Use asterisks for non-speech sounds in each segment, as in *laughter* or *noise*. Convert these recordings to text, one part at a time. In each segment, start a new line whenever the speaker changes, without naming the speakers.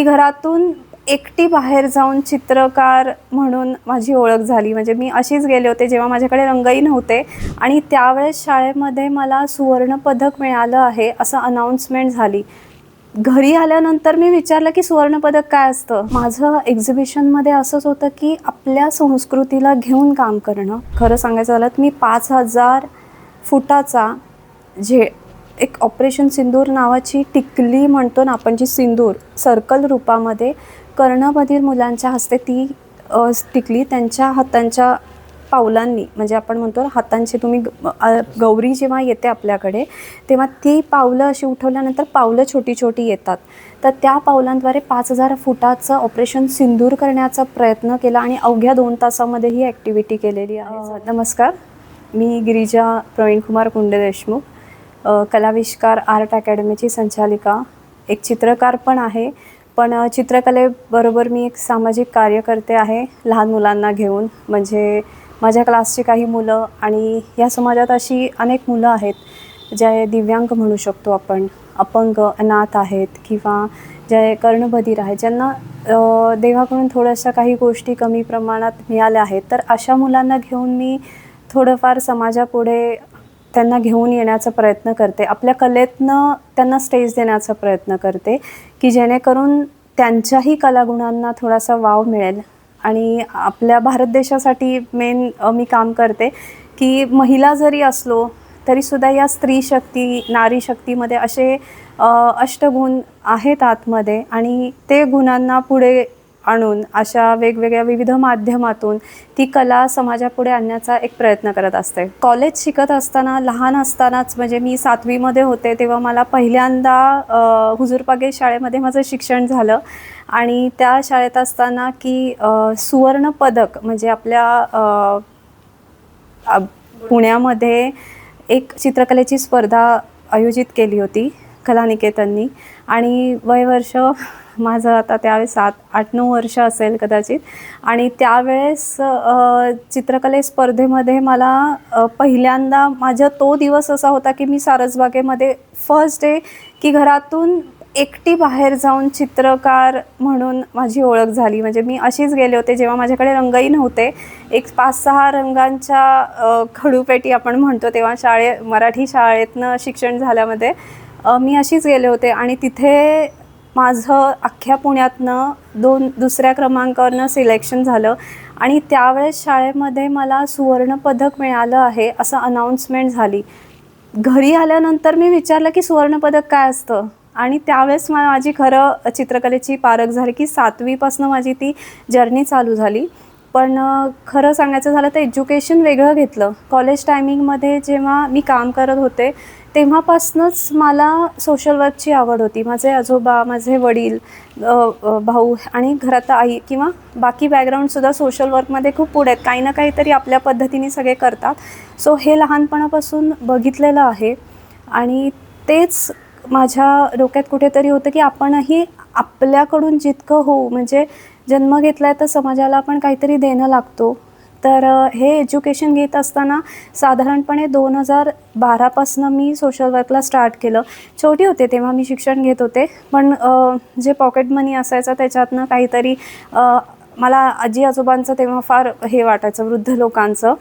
की घरातून एकटी बाहेर जाऊन चित्रकार म्हणून माझी ओळख झाली. म्हणजे मी अशीच गेले होते जेव्हा माझ्याकडे रंगही नव्हते आणि त्यावेळेस शाळेमध्ये मला सुवर्णपदक मिळालं आहे असं अनाऊन्समेंट झाली. घरी आल्यानंतर मी विचारलं की सुवर्णपदक काय असतं? माझं एक्झिबिशनमध्ये असंच होतं की आपल्या संस्कृतीला घेऊन काम करणं. खरं सांगायचं झालं तर मी पाच हजार फुटाचा झे एक ऑपरेशन सिंदूर नावाची टिकली म्हणतो ना आपण जी सिंदूर सर्कल रूपामध्ये कर्णबधीर मुलांच्या हस्ते ती टिकली. त्यांच्या हातांच्या पावलांनी म्हणजे आपण म्हणतो हातांची तुम्ही गौरी जेव्हा येते आपल्याकडे तेव्हा ती पावलं अशी उठवल्यानंतर पावलं छोटी छोटी येतात. तर त्या पावलांद्वारे पाच हजार फुटाचं ऑपरेशन सिंदूर करण्याचा प्रयत्न केला आणि अवघ्या दोन तासामध्ये ही ॲक्टिव्हिटी केलेली आहे. नमस्कार. मी गिरिजा प्रवीणकुमार कुंडे देशमुख. कलाविष्कार आर्ट अकॅडमीची संचालिका. एक चित्रकार पण आहे. पण चित्रकलेबरोबर मी एक सामाजिक कार्यकर्ते आहे लहान मुलांना घेऊन. म्हणजे माझ्या क्लासची काही मुलं आणि या समाजात अशी अनेक मुलं आहेत जे दिव्यांग म्हणू शकतो आपण. अपंग अनाथ आहेत किंवा जे कर्णबधीर आहेत. ज्यांना देवाकडून थोड्याशा काही गोष्टी कमी प्रमाणात मिळाल्या आहेत. तर अशा मुलांना घेऊन मी थोडंफार समाजापुढे त्यांना घेऊन येण्याचा प्रयत्न करते. आपल्या कलेतनं त्यांना स्टेज देण्याचा प्रयत्न करते की जेणेकरून त्यांच्याही कलागुणांना थोडासा वाव मिळेल. आणि आपल्या भारत देशासाठी मेन मी काम करते की महिला जरी असलो तरीसुद्धा या स्त्री शक्ती नारी शक्तीमध्ये असे अष्टगुण आहेत आतमध्ये. आणि ते गुणांना पुढे आणून अशा वेगवेगळ्या विविध माध्यमातून ती कला समाजापुढे आणण्याचा एक प्रयत्न करत असते. कॉलेज शिकत असताना लहान असतानाच म्हणजे मी सातवीमध्ये होते तेव्हा मला पहिल्यांदा हुजूरपागे शाळेमध्ये माझं शिक्षण झालं. आणि त्या शाळेत असताना की सुवर्ण पदक म्हणजे आपल्या पुण्यामध्ये एक चित्रकलेची स्पर्धा आयोजित केली होती कलानिकेतननी. आणि वयवर्ष माझं आता त्यावेळेस सात आठ नऊ वर्ष असेल कदाचित. आणि त्यावेळेस चित्रकले स्पर्धेमध्ये मला पहिल्यांदा माझा तो दिवस असा होता की मी सारसबागेमध्ये फर्स्ट डे की घरातून एकटी बाहेर जाऊन चित्रकार म्हणून माझी ओळख झाली. म्हणजे मी अशीच गेले होते जेव्हा माझ्याकडे रंगही नव्हते. एक पाच सहा रंगांच्या खडूपेटी आपण म्हणतो तेव्हा शाळे मराठी शाळेतनं शिक्षण झाल्यामध्ये मी अशीच गेले होते. आणि तिथे माझं अख्ख्या पुण्यातनं दोन दुसऱ्या क्रमांकावरनं सिलेक्शन झालं. आणि त्यावेळेस शाळेमध्ये मला सुवर्णपदक मिळालं आहे असं अनाऊन्समेंट झाली. घरी आल्यानंतर मी विचारलं की सुवर्णपदक काय असतं? आणि त्यावेळेस मला माझी खरं चित्रकलेची पारख झाली की सातवीपासनं माझी ती जर्नी चालू झाली. पण खरं सांगायचं झालं तर एज्युकेशन वेगळं घेतलं. कॉलेज टायमिंगमध्ये जेव्हा मी काम करत होते तेव्हापासूनच मला सोशल वर्कची आवड होती. माझे आजोबा माझे वडील भाऊ आणि घरात आई किंवा बाकी बॅकग्राऊंडसुद्धा सोशल वर्कमध्ये खूप पुढे आहेत. काही ना काहीतरी आपल्या पद्धतीने सगळे करतात. सो हे लहानपणापासून बघितलेलं आहे. आणि तेच माझ्या डोक्यात कुठेतरी होतं की आपणही आपल्याकडून जितकं होऊ म्हणजे जन्म घेतला आहे तर समाजाला आपण काहीतरी देणं लागतो. तर हे एज्युकेशन घेत असताना साधारणपणे दोन हजार बारापासनं मी सोशल वर्कला स्टार्ट केलं. छोटी होते तेव्हा मी शिक्षण घेत होते पण जे पॉकेट मनी असायचं त्याच्यातनं काहीतरी मला आजी आजोबांचं तेव्हा फार हे वाटायचं वृद्ध लोकांचं.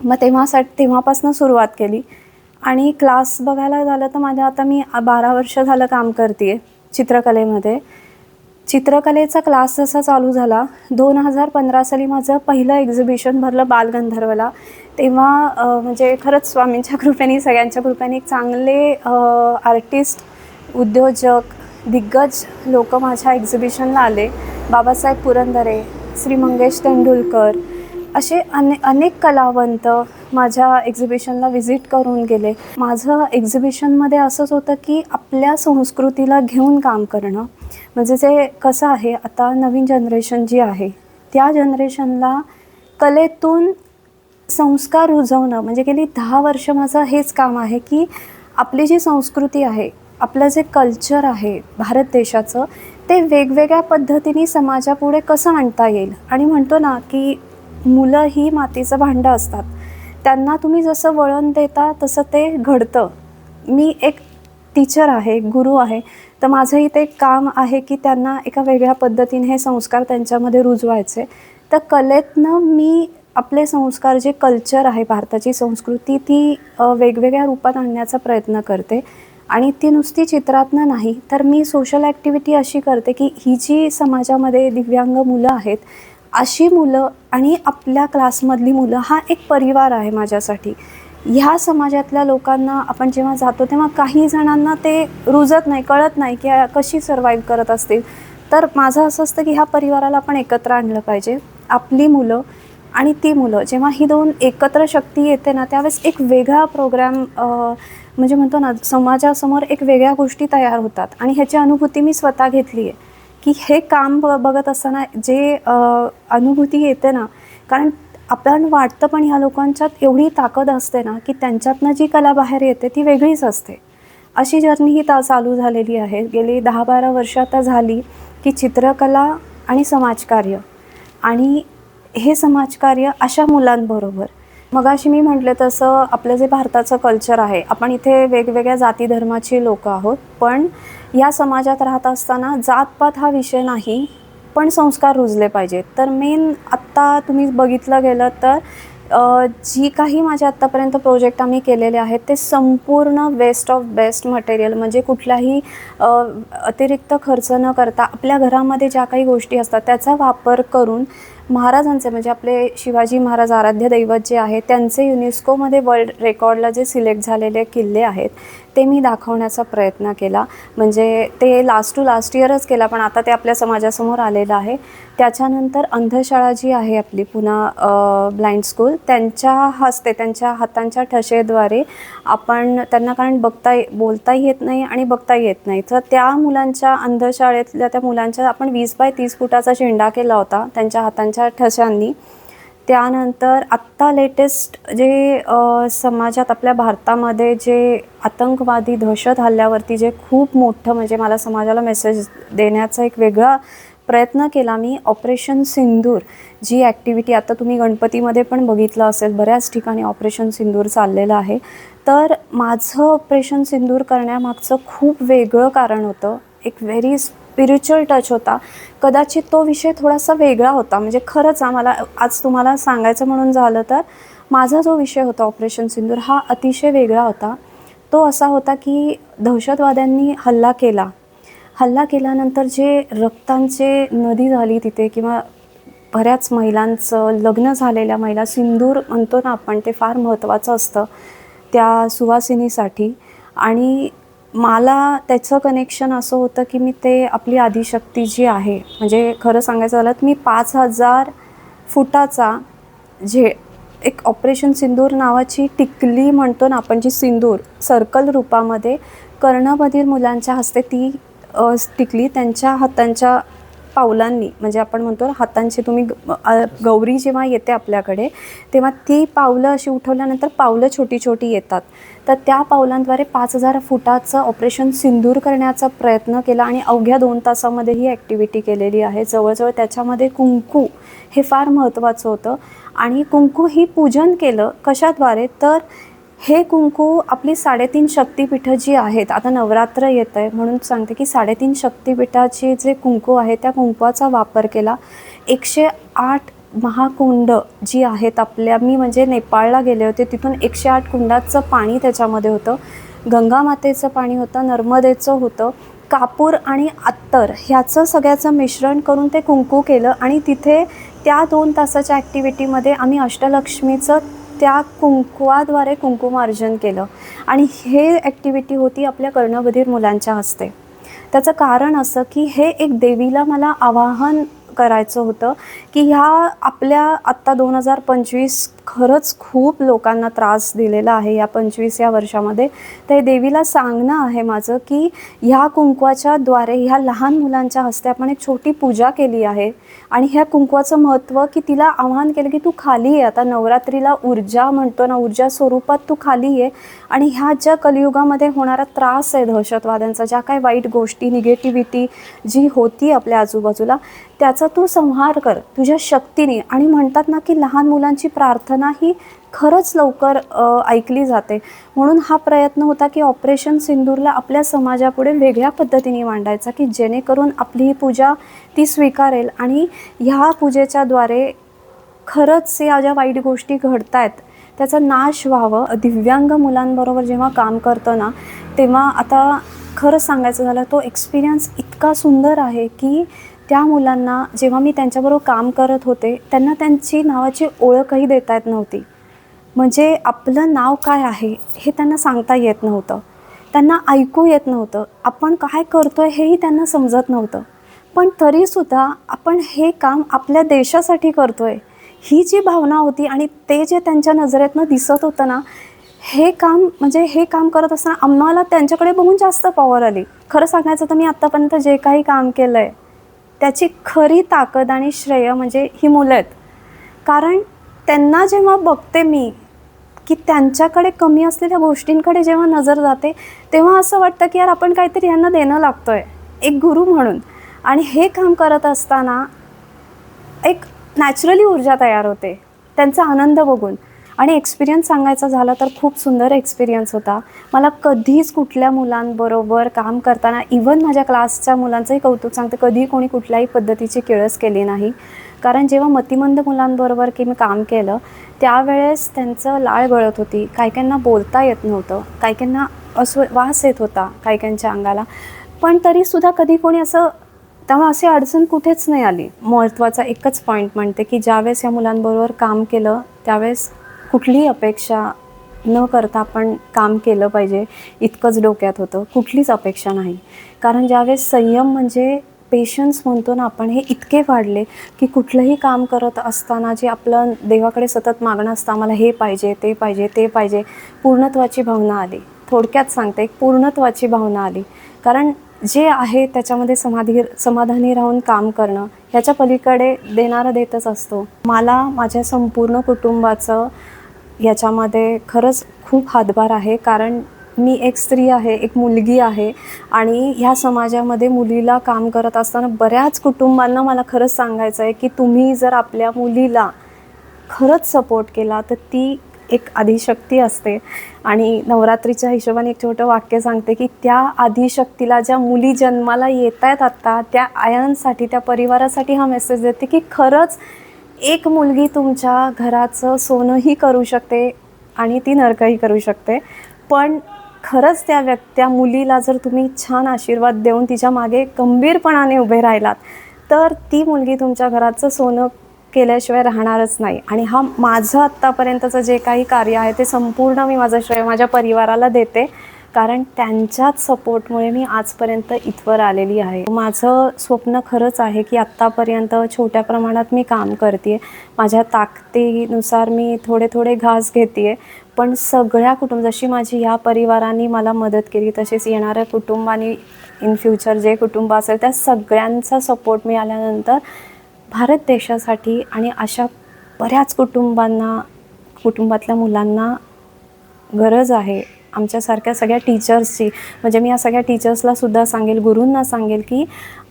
मग तेव्हासाठी तेव्हापासून सुरुवात केली. आणि क्लास बघायला झालं तर माझ्या आता मी बारा वर्ष झालं काम करते चित्रकलेमध्ये. चित्रकलेचा क्लास जसा चालू झाला दोन हजार पंधरा साली माझं पहिलं एक्झिबिशन भरलं बालगंधर्वला. तेव्हा म्हणजे खरंच स्वामींच्या *laughs* कृपेने सगळ्यांच्या कृपेने एक चांगले आर्टिस्ट उद्योजक दिग्गज लोक माझ्या एक्झिबिशनला आले. बाबासाहेब पुरंदरे श्री मंगेश तेंडुलकर असे अने अनेक कलावंत माझ्या एक्झिबिशनला व्हिजिट करून गेले. माझं एक्झिबिशनमध्ये असंच होतं की आपल्या संस्कृतीला घेऊन काम करणं म्हणजे जे कसं आहे आता नवीन जनरेशन जी आहे त्या जनरेशनला कलेतून संस्कार रुजवणं म्हणजे गेली दहा वर्ष माझं हेच काम आहे की आपली जी संस्कृती आहे आपलं जे कल्चर आहे भारत देशाचं ते वेगवेगळ्या पद्धतीने समाजापुढे कसं आणता येईल? आणि म्हणतो ना की मुलं ही मातीचं भांडं असतात. त्यांना तुम्ही जसं वळण देता तसं ते घडतं. मी एक टीचर आहे गुरु आहे. तर माझं इथे एक काम आहे की त्यांना एका वेगळ्या पद्धतीने हे संस्कार त्यांच्यामध्ये रुजवायचे. तर कलेतनं मी आपले संस्कार जे कल्चर आहे भारताची संस्कृती ती वेगवेगळ्या रूपात आणण्याचा प्रयत्न करते. आणि ती नुसती चित्रातनं नाही तर मी सोशल ॲक्टिव्हिटी अशी करते की ही जी समाजामध्ये दिव्यांग मुलं आहेत अशी मुलं आणि आपल्या क्लासमधली मुलं हा एक परिवार आहे माझ्यासाठी. ह्या समाजातल्या लोकांना आपण जेव्हा जातो तेव्हा काही जणांना ते रुजत नाही कळत नाही की कशी सर्वाईव्ह करत असतील. तर माझं असं असतं की ह्या परिवाराला आपण एकत्र आणलं पाहिजे. आपली मुलं आणि ती मुलं. जेव्हा ही दोन एकत्र शक्ती येते ना त्यावेळेस एक वेगळा प्रोग्राम म्हणजे म्हणतो ना समाजासमोर एक वेगळ्या गोष्टी तयार होतात. आणि ह्याची अनुभूती मी स्वतः घेतली आहे. की हे काम ब बघत असताना जे अनुभूती येते ना कारण आपल्याला वाटतं पण ह्या लोकांच्यात एवढी ताकद असते ना की त्यांच्यातनं जी कला बाहेर येते ती वेगळीच असते. अशी जर्नी ही ता चालू झालेली आहे. गेली दहा बारा वर्ष आता झाली की चित्रकला आणि समाजकार्य आणि हे समाजकार्य अशा मुलांबरोबर. मगाशी मी म्हटलं तसं आपलं जे भारताचं कल्चर आहे आपण इथे वेगवेगळ्या जाती धर्माची लोकं आहोत पण या समाजात राहत असताना जातपात हा विषय नाही. पण संस्कार रुजले पाहिजेत. तर मेन आत्ता तुम्ही बघितलं गेलं तर जी काही माझे आत्तापर्यंत प्रोजेक्ट आम्ही केलेले आहेत ते संपूर्ण वेस्ट ऑफ बेस्ट मटेरियल म्हणजे कुठलाही अतिरिक्त खर्च न करता आपल्या घरामध्ये ज्या काही गोष्टी असतात त्याचा वापर करून महाराजांचे म्हणजे आपले शिवाजी महाराज आराध्य दैवत जे आहे त्यांचे युनेस्कोमध्ये वर्ल्ड रेकॉर्डला जे सिलेक्ट झालेले किल्ले आहेत ते मी दाखवण्याचा प्रयत्न केला. म्हणजे ते लास्ट टू लास्ट इयरच केला पण आता ते आपल्या समाजासमोर आलेलं आहे. त्याच्यानंतर अंधशाळा जी आहे आपली पुन्हा ब्लाइंड स्कूल त्यांच्या हस्ते त्यांच्या हातांच्या ठसेद्वारे आपण त्यांना कारण बघता ये- बोलता येत नाही आणि बघता येत नाही. तर त्या मुलांच्या अंधशाळेतल्या त्या मुलांच्या आपण वीस बाय तीस फुटाचा शेंडा केला होता त्यांच्या हातांच्या ठशांनी. त्यानंतर आत्ता लेटेस्ट जे समाजात आपल्या भारतामध्ये जे आतंकवादी दहशत हल्ल्यावरती जे खूप मोठं म्हणजे मला समाजाला मेसेज देण्याचा एक वेगळा प्रयत्न केला मी ऑपरेशन सिंदूर जी ॲक्टिव्हिटी आता तुम्ही गणपतीमध्ये पण बघितलं असेल बऱ्याच ठिकाणी ऑपरेशन सिंदूर चाललेलं आहे. तर माझं ऑपरेशन सिंदूर करण्यामागचं खूप वेगळं कारण होतं. एक व्हेरी स्पिरिच्युअल टच होता. कदाचित तो विषय थोडासा वेगळा होता. म्हणजे खरंच आम्हाला आज तुम्हाला सांगायचं म्हणून झालं तर माझा जो विषय होता ऑपरेशन सिंदूर हा अतिशय वेगळा होता. तो असा होता की दहशतवाद्यांनी हल्ला केला. हल्ला केल्यानंतर जे रक्तांचे नदी झाली तिथे किंवा बऱ्याच महिलांचं लग्न झालेल्या महिला सिंदूर म्हणतो ना आपण ते फार महत्त्वाचं असतं त्या सुवासिनीसाठी. आणि मला त्याचं कनेक्शन असं होतं की मी ते आपली आदिशक्ती जी आहे म्हणजे खरं सांगायचं झालं तर मी पाच हजार फुटाचा जे एक ऑपरेशन सिंदूर नावाची टिकली म्हणतो ना आपण जी सिंदूर सर्कल रूपामध्ये कर्णबधीर मुलांच्या हस्ते ती टिकली त्यांच्या हातांच्या पावलांनी म्हणजे आपण म्हणतो हातांची तुम्ही ग- गौरी जेव्हा येते आपल्याकडे तेव्हा ती पावलं अशी उठवल्यानंतर पावलं छोटी छोटी येतात. तर त्या पावलांद्वारे पाच हजार फुटाचं ऑपरेशन सिंदूर करण्याचा प्रयत्न केला आणि अवघ्या दोन तासामध्ये ही ॲक्टिव्हिटी केलेली आहे. जवळजवळ त्याच्यामध्ये कुंकू हे फार महत्त्वाचं होतं. आणि कुंकू ही पूजन केलं कशाद्वारे? तर हे कुंकू आपली साडेतीन शक्तिपीठं जी आहेत आता नवरात्र येत आहे म्हणून सांगते की साडेतीन शक्तिपीठाचे जे कुंकू आहे त्या कुंकवाचा वापर केला. एकशे आठ महाकुंड जी आहेत आपल्या मी म्हणजे नेपाळला गेले होते तिथून एकशे आठ कुंडाचं पाणी त्याच्यामध्ये होतं. गंगामातेचं पाणी होतं नर्मदेचं होतं. कापूर आणि अत्तर ह्याचं सगळ्याचं मिश्रण करून ते कुंकू केलं आणि तिथे त्या दोन तासाच्या ॲक्टिव्हिटीमध्ये आम्ही अष्टलक्ष्मीचं त्या कुंकवाद्वारे कुंकुमार्जन केलं. आणि हे ॲक्टिव्हिटी होती आपल्या कर्णबधीर मुलांच्या हस्ते. त्याचं कारण असं की हे एक देवीला मला आवाहन करायचं होतं की ह्या आपल्या आत्ता दोन हजार पंचवीस खरंच खूप लोकांना त्रास दिलेला आहे या पंचवीस या वर्षामध्ये. तर हे देवीला सांगणं आहे माझं की ह्या कुंकवाच्या द्वारे ह्या लहान मुलांच्या हस्ते आपण एक छोटी पूजा केली आहे आणि ह्या कुंकवाचं महत्त्व की तिला आव्हान केलं की तू खाली आहे आता नवरात्रीला ऊर्जा म्हणतो ना ऊर्जा स्वरूपात तू खाली आहे आणि ह्या ज्या कलियुगामध्ये होणारा त्रास आहे दहशतवाद्यांचा ज्या काही वाईट गोष्टी निगेटिव्हिटी जी होती आपल्या आजूबाजूला त्याचा तू संहार कर तुझ्या शक्तीने. आणि म्हणतात ना की लहान मुलांची प्रार्थना ही खरंच लवकर ऐकली जाते. म्हणून हा प्रयत्न होता की ऑपरेशन सिंदूरला आपल्या समाजापुढे वेगळ्या पद्धतीने मांडायचा की जेणेकरून आपली ही पूजा ती स्वीकारेल. आणि ह्या पूजेच्याद्वारे खरंच या ज्या वाईट गोष्टी घडत आहेत त्याचा नाश व्हावं. दिव्यांग मुलांबरोबर जेव्हा काम करतं ना तेव्हा आता खरंच सांगायचं झालं तो एक्सपिरियन्स इतका सुंदर आहे की त्या मुलांना जेव्हा मी त्यांच्याबरोबर काम करत होते त्यांना त्यांची नावाची ओळखही देता येत नव्हती. म्हणजे आपलं नाव काय आहे हे त्यांना सांगता येत नव्हतं. त्यांना ऐकू येत नव्हतं. आपण काय करतो आहे हेही त्यांना समजत नव्हतं. पण तरीसुद्धा आपण हे काम आपल्या देशासाठी करतो आहे ही जी भावना होती आणि ते जे त्यांच्या नजरेतनं दिसत होतं ना हे काम म्हणजे हे काम करत असताना आम्हाला त्यांच्याकडे बघून जास्त पॉवर आली. खरं सांगायचं तर मी आत्तापर्यंत जे काही काम केलं आहे त्याची खरी ताकद आणि श्रेय म्हणजे ही मुलं आहेत कारण त्यांना जेव्हा बघते मी की त्यांच्याकडे कमी असलेल्या गोष्टींकडे जेव्हा नजर जाते तेव्हा असं वाटतं की यार आपण काहीतरी यांना देणं लागतो आहे एक गुरु म्हणून. आणि हे काम करत असताना एक नॅचरली ऊर्जा तयार होते त्यांचा आनंद बघून. आणि एक्सपिरियन्स सांगायचा झाला तर खूप सुंदर एक्सपिरियन्स होता. मला कधीच कुठल्या मुलांबरोबर काम करताना इवन माझ्या क्लासच्या मुलांचंही कौतुक सांगते कधी कोणी कुठल्याही पद्धतीची किळस केली नाही. कारण जेव्हा मतिमंद मुलांबरोबर की मी काम केलं त्यावेळेस त्यांचं लाळ गळत होती. काही काहींना बोलता येत नव्हतं. काही काहींना अस्व वास येत होता काही काहींच्या अंगाला. पण तरीसुद्धा कधी कोणी असं तेव्हा अशी अडचण कुठेच नाही आली. महत्त्वाचा एकच पॉईंट म्हणते की ज्यावेळेस या मुलांबरोबर काम केलं त्यावेळेस कुठलीही अपेक्षा न करता आपण काम केलं पाहिजे इतकंच डोक्यात होतं. कुठलीच अपेक्षा नाही. कारण ज्यावेळेस संयम म्हणजे पेशन्स म्हणतो ना आपण हे इतके वाढले की कुठलंही काम करत असताना जे आपलं देवाकडे सतत मागणं असतं आम्हाला हे पाहिजे ते पाहिजे ते पाहिजे पूर्णत्वाची भावना आली. थोडक्यात सांगते एक पूर्णत्वाची भावना आली. कारण जे आहे त्याच्यामध्ये समाधी समाधानी राहून काम करणं ह्याच्या पलीकडे देणारा देतच असतो. मला माझ्या संपूर्ण कुटुंबाचं याच्यामध्ये खरंच खूप हातभार आहे. कारण मी एक स्त्री आहे एक मुलगी आहे आणि ह्या समाजामध्ये मुलीला काम करत असताना बऱ्याच कुटुंबांना मला खरंच सांगायचं आहे की तुम्ही जर आपल्या मुलीला खरंच सपोर्ट केला तर ती एक आदिशक्ती असते. आणि नवरात्रीच्या हिशोबाने एक छोटं वाक्य सांगते की त्या आदिशक्तीला ज्या मुली जन्माला येत आहेत आत्ता त्या आयांसाठी त्या परिवारासाठी हा मेसेज देते की खरंच एक मुलगी तुमच्या घराचं सोनंही करू शकते आणि ती नरकही करू शकते. पण खरंच त्या व्यक् त्या मुलीला जर तुम्ही छान आशीर्वाद देऊन तिच्यामागे गंभीरपणाने उभे राहिलात तर ती मुलगी तुमच्या घराचं सोनं केल्याशिवाय राहणारच नाही. आणि हा माझं आत्तापर्यंतचं जे काही कार्य आहे ते संपूर्ण मी माझं श्रेय माझ्या परिवाराला देते. कारण त्यांच्याच सपोर्टमुळे मी आजपर्यंत इथवर आलेली आहे. माझं स्वप्न खरंच आहे की आत्तापर्यंत छोट्या प्रमाणात मी काम करते माझ्या ताकदीनुसार मी थोडे थोडे घास घेते पण सगळ्या कुटुंब जशी माझी ह्या परिवारांनी मला मदत केली तसेच येणाऱ्या कुटुंबानी इन फ्युचर जे कुटुंब असेल त्या सगळ्यांचा सपोर्ट मिळाल्यानंतर भारत देशासाठी आणि अशा बऱ्याच कुटुंबांना कुटुंबातल्या मुलांना गरज आहे. आमच्यासारख्या सगळ्या टीचर्सची म्हणजे मी या सगळ्या टीचर्सला सुद्धा सांगेल गुरूंना सांगेल की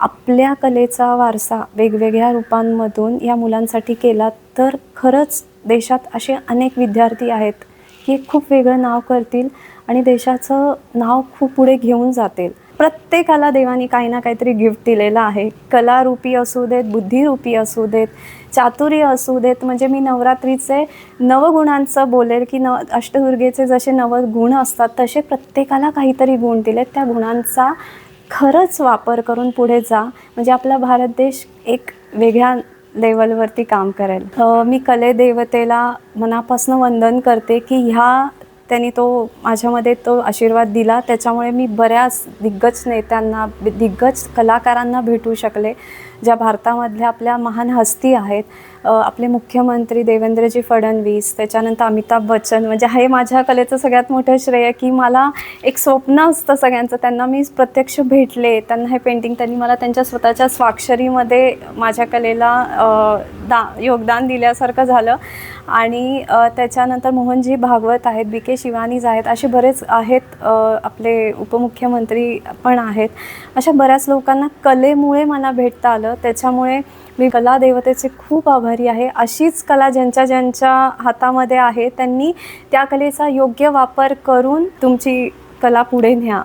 आपल्या कलेचा वारसा वेगवेगळ्या रूपांमधून या मुलांसाठी केला तर खरंच देशात असे अनेक विद्यार्थी आहेत की खूप वेगळं नाव करतील आणि देशाचं नाव खूप पुढे घेऊन जातील. प्रत्येकाला देवाने काही ना काहीतरी गिफ्ट दिलेलं आहे. कलारूपी असू देत बुद्धिरूपी असू देत चातुर्य असू देत म्हणजे मी नवरात्रीचे नवगुणांचं बोलेल की नव अष्टदुर्गेचे जसे नवगुण असतात तसे प्रत्येकाला काहीतरी गुण दिलेत. त्या गुणांचा खरंच वापर करून पुढे जा. म्हणजे आपला भारत देश एक वेगळ्या लेवलवरती काम करेल. मी कले देवतेला मनापासून वंदन करते की ह्या त्यांनी तो माझ्यामध्ये तो आशीर्वाद दिला. त्याच्यामुळे मी बऱ्याच दिग्गज नेत्यांना दिग्गज कलाकारांना भेटू शकले ज्या भारतामधल्या आपल्या महान हस्ती आहेत. आपले मुख्यमंत्री देवेंद्रजी फडणवीस त्याच्यानंतर अमिताभ बच्चन म्हणजे हे माझ्या कलेचं सगळ्यात मोठं श्रेय की मला एक स्वप्न असतं सगळ्यांचं. त्यांना मी प्रत्यक्ष भेटले त्यांना हे पेंटिंग त्यांनी मला त्यांच्या स्वतःच्या स्वाक्षरीमध्ये माझ्या कलेला दा योगदान दिल्यासारखं झालं. आणि त्याच्यानंतर मोहनजी भागवत आहेत बी के शिवानीज आहेत असे बरेच आहेत आपले उपमुख्यमंत्री पण आहेत. अशा बऱ्याच लोकांना कलेमुळे मला भेटता आलं. त्याच्यामुळे मी कला देवतेचे खूप आभारी आहे. अशीच कला ज्यांच्या ज्यांच्या हातामध्ये आहे त्यांनी त्या कलेचा योग्य वापर करून तुमची कला पुढे न्या